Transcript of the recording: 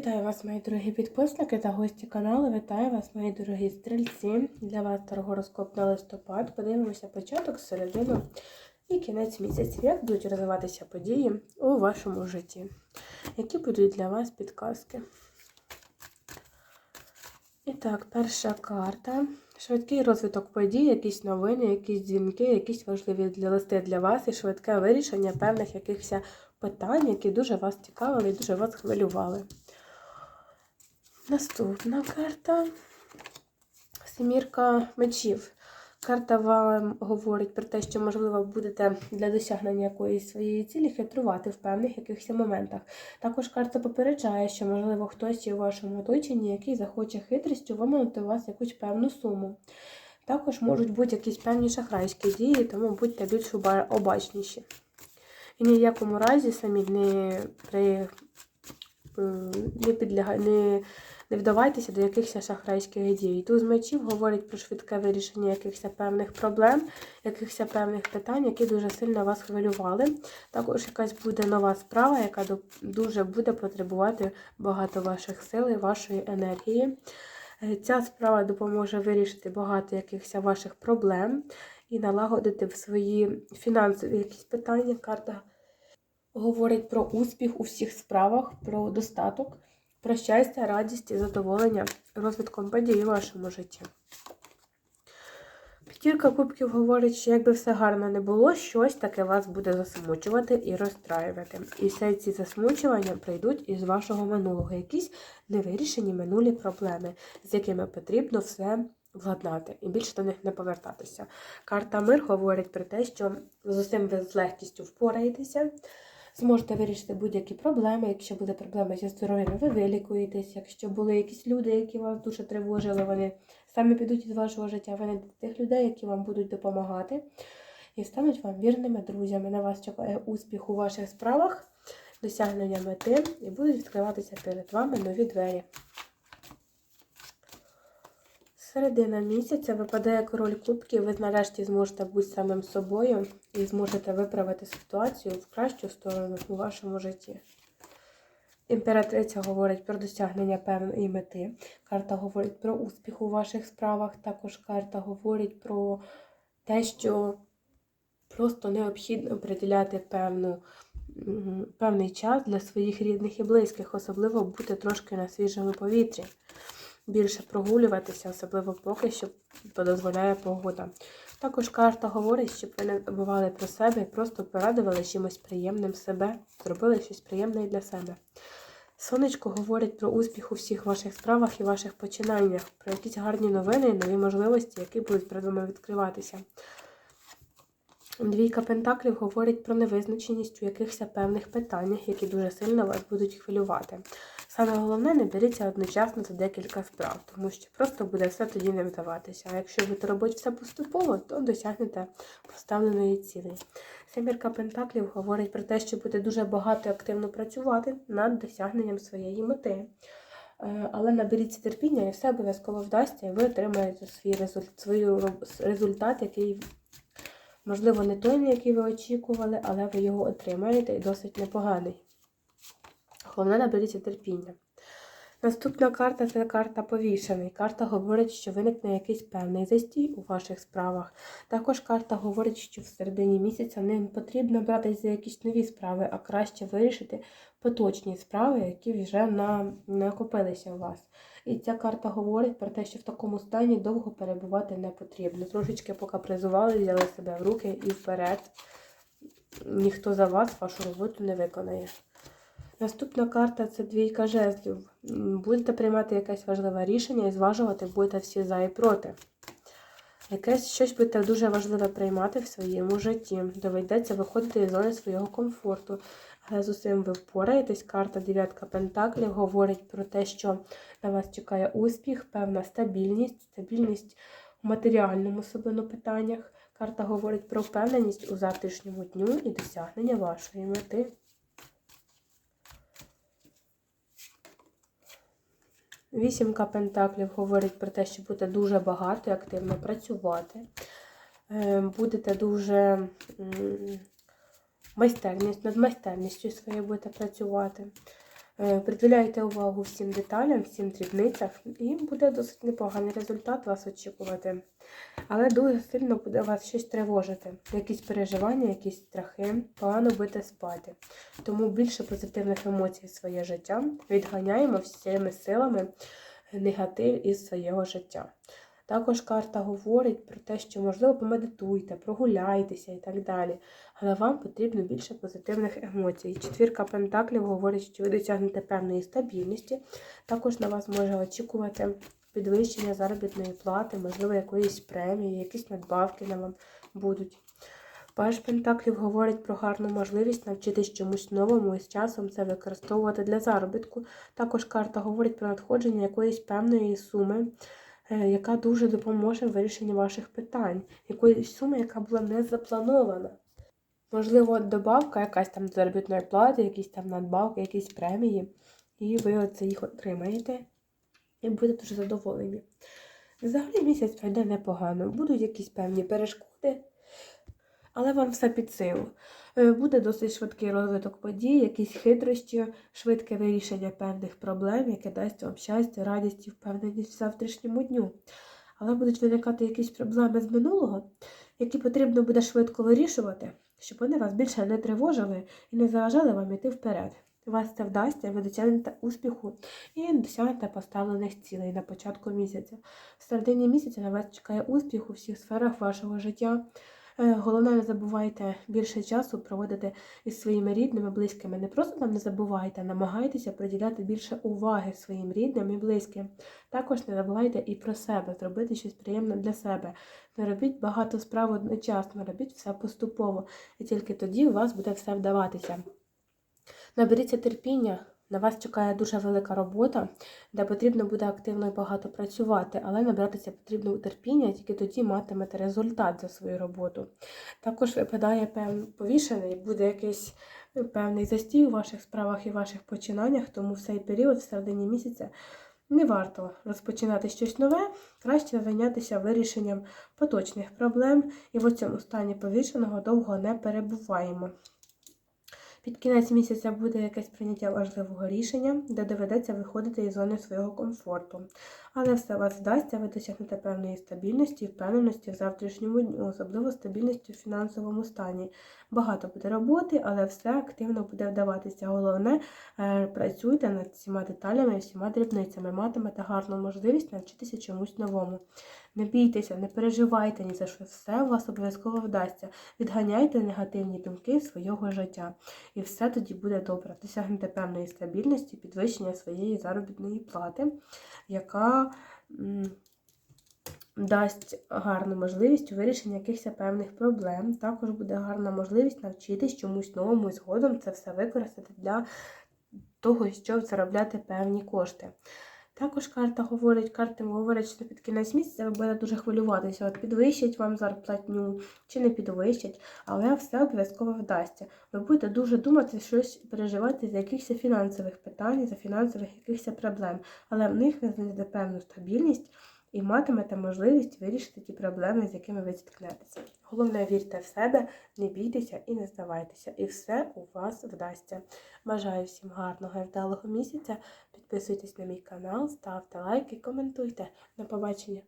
Вітаю вас, мої дорогі підписники та гості каналу. Вітаю вас, мої дорогі стрільці. Для вас торгороскоп на листопад. Подивимося початок, середину і кінець місяця. Як будуть розвиватися події у вашому житті? Які будуть для вас підказки? І так, перша карта. Швидкий розвиток подій, якісь новини, якісь дзвінки, якісь важливі для листи для вас і швидке вирішення певних якихось питань, які дуже вас цікавили і дуже вас хвилювали. Наступна карта Семірка мечів. Карта вам говорить про те, що, можливо, будете для досягнення якоїсь своєї цілі хитрувати в певних якихось моментах. Також карта попереджає, що, можливо, хтось є у вашому оточенні, який захоче хитрістю виманити у вас якусь певну суму. Також можуть бути якісь певні шахрайські дії, тому будьте більш обачніші. І ні в якому разі самі не при не підляга... не, не вдавайтеся до якихось шахрайських дій. Туз мечів говорить про швидке вирішення якихось певних проблем, якихось певних питань, які дуже сильно вас хвилювали. Також якась буде нова справа, яка дуже буде потребувати багато ваших сил і вашої енергії. Е, ця справа допоможе вирішити багато якихось ваших проблем і налагодити в свої фінансові якісь питання. Карта говорить про успіх у всіх справах, про достаток, про щастя, радість і задоволення розвитком подій у вашому житті. П'ятірка кубків говорить, що якби все гарно не було, щось таке вас буде засмучувати і розстраювати. І все ці засмучування прийдуть із вашого минулого, якісь невирішені минулі проблеми, з якими потрібно все владнати і більше до них не повертатися. Карта Мир говорить про те, що з усім ви з легкістю впораєтеся зможете вирішити будь-які проблеми. Якщо буде проблеми зі здоров'ям, ви вилікуєтесь. Якщо були якісь люди, які вас дуже тривожили, вони самі підуть із вашого життя, ви знайдете тих людей, які вам будуть допомагати і стануть вам вірними друзями. На вас чекає успіх у ваших справах, досягнення мети і будуть відкриватися перед вами нові двері. Середина місяця випадає король кубків, ви нарешті зможете бути самим собою і зможете виправити ситуацію в кращу сторону у вашому житті. Імператриця говорить про досягнення певної мети. Карта говорить про успіх у ваших справах. Також карта говорить про те, що просто необхідно приділяти певну, певний час для своїх рідних і близьких, особливо бути трошки на свіжому повітрі більше прогулюватися, особливо поки що дозволяє погода. Також карта говорить, щоб ви не забували про себе і просто порадували чимось приємним себе, зробили щось приємне для себе. Сонечко говорить про успіх у всіх ваших справах і ваших починаннях, про якісь гарні новини і нові можливості, які будуть перед вами відкриватися. Двійка Пентаклів говорить про невизначеність у якихось певних питаннях, які дуже сильно вас будуть хвилювати. Саме головне, не беріться одночасно за декілька справ, тому що просто буде все тоді не вдаватися. А якщо ви робите все поступово, то досягнете поставленої цілі. Семірка Пентаклів говорить про те, що буде дуже багато і активно працювати над досягненням своєї мети. Е, але наберіться терпіння і все обов'язково вдасться, і ви отримаєте свій результат, свій результат, який, можливо, не той, який ви очікували, але ви його отримаєте і досить непоганий. Головне, наберіться терпіння. Наступна карта це карта повішений. Карта говорить, що виникне якийсь певний застій у ваших справах. Також карта говорить, що в середині місяця не потрібно братися за якісь нові справи, а краще вирішити поточні справи, які вже на... накопилися у вас. І ця карта говорить про те, що в такому стані довго перебувати не потрібно. Трошечки покапризували, взяли себе в руки і вперед. Ніхто за вас вашу роботу не виконає. Наступна карта це двійка жезлів. Будете приймати якесь важливе рішення і зважувати будете всі за і проти. Якесь щось будете дуже важливе приймати в своєму житті. Доведеться виходити із зони свого комфорту. Але з усім ви впораєтесь. Карта дев'ятка Пентаклів говорить про те, що на вас чекає успіх, певна стабільність, стабільність у матеріальному особливо питаннях. Карта говорить про впевненість у завтрашньому дню і досягнення вашої мети. Вісімка пентаклів говорить про те, що будете дуже багато і активно працювати. Е, будете дуже майстерність, над майстерністю своєю будете працювати. Е, Приділяйте увагу всім деталям, всім дрібницям, і буде досить непоганий результат вас очікувати. Але дуже сильно буде вас щось тривожити. Якісь переживання, якісь страхи, погано будете спати. Тому більше позитивних емоцій в своє життя відганяємо всіми силами негатив із свого життя. Також карта говорить про те, що, можливо, помедитуйте, прогуляйтеся і так далі. Але вам потрібно більше позитивних емоцій. Четвірка пентаклів говорить, що ви досягнете певної стабільності. Також на вас може очікувати підвищення заробітної плати, можливо, якоїсь премії, якісь надбавки на вам будуть. Паж Пентаклів говорить про гарну можливість навчитись чомусь новому і з часом це використовувати для заробітку. Також карта говорить про надходження якоїсь певної суми, яка дуже допоможе в вирішенні ваших питань, якоїсь суми, яка була не запланована. Можливо, добавка якась там заробітної плати, якісь там надбавки, якісь премії, і ви оце їх отримаєте і будете дуже задоволені. Взагалі місяць пройде непогано, будуть якісь певні перешкоди, але вам все під силу. Е, Буде досить швидкий розвиток подій, якісь хитрощі, швидке вирішення певних проблем, яке дасть вам щастя, радість і впевненість в завтрашньому дню. Але будуть виникати якісь проблеми з минулого, які потрібно буде швидко вирішувати, щоб вони вас більше не тривожили і не заважали вам іти вперед. Вас це вдасться, ви досягнете успіху і досягнете поставлених цілей на початку місяця. В середині місяця на вас чекає успіх у всіх сферах вашого життя. Е, Головне, не забувайте більше часу проводити із своїми рідними, близькими. Не просто там не забувайте, намагайтеся приділяти більше уваги своїм рідним і близьким. Також не забувайте і про себе, зробити щось приємне для себе. Не робіть багато справ одночасно, робіть все поступово. І тільки тоді у вас буде все вдаватися. Наберіться терпіння. На вас чекає дуже велика робота, де потрібно буде активно і багато працювати, але набратися потрібно терпіння, тільки тоді матимете результат за свою роботу. Також випадає певний повішений, буде якийсь ну, певний застій у ваших справах і ваших починаннях, тому в цей період, в середині місяця, не варто розпочинати щось нове, краще зайнятися вирішенням поточних проблем, і в цьому стані повішеного довго не перебуваємо. Під кінець місяця буде якесь прийняття важливого рішення, де доведеться виходити із зони свого комфорту. Але все вас вдасться, ви досягнете певної стабільності і впевненості в завтрашньому дню, особливо стабільності в фінансовому стані. Багато буде роботи, але все активно буде вдаватися. Головне, е, працюйте над всіма деталями всіма дрібницями, матимете гарну можливість навчитися чомусь новому. Не бійтеся, не переживайте ні за що, все у вас обов'язково вдасться. Відганяйте негативні думки свого життя. І все тоді буде добре. Досягнете певної стабільності, підвищення своєї заробітної плати, яка дасть гарну можливість у вирішенні якихось певних проблем. Також буде гарна можливість навчитись чомусь новому і згодом це все використати для того, щоб заробляти певні кошти. Також карта говорить, карти говорять, що під кінець місяця ви будете дуже хвилюватися. От підвищать вам зарплатню чи не підвищать, але все обов'язково вдасться. Ви будете дуже думати, щось переживати за якихось фінансових питань, за фінансових якихось проблем, але в них ви знайдете певну стабільність і матимете можливість вирішити ті проблеми, з якими ви зіткнетеся. Головне, вірте в себе, не бійтеся і не здавайтеся, і все у вас вдасться. Бажаю всім гарного і вдалого місяця. Підписуйтесь на мій канал, ставте лайки, коментуйте. До побачення!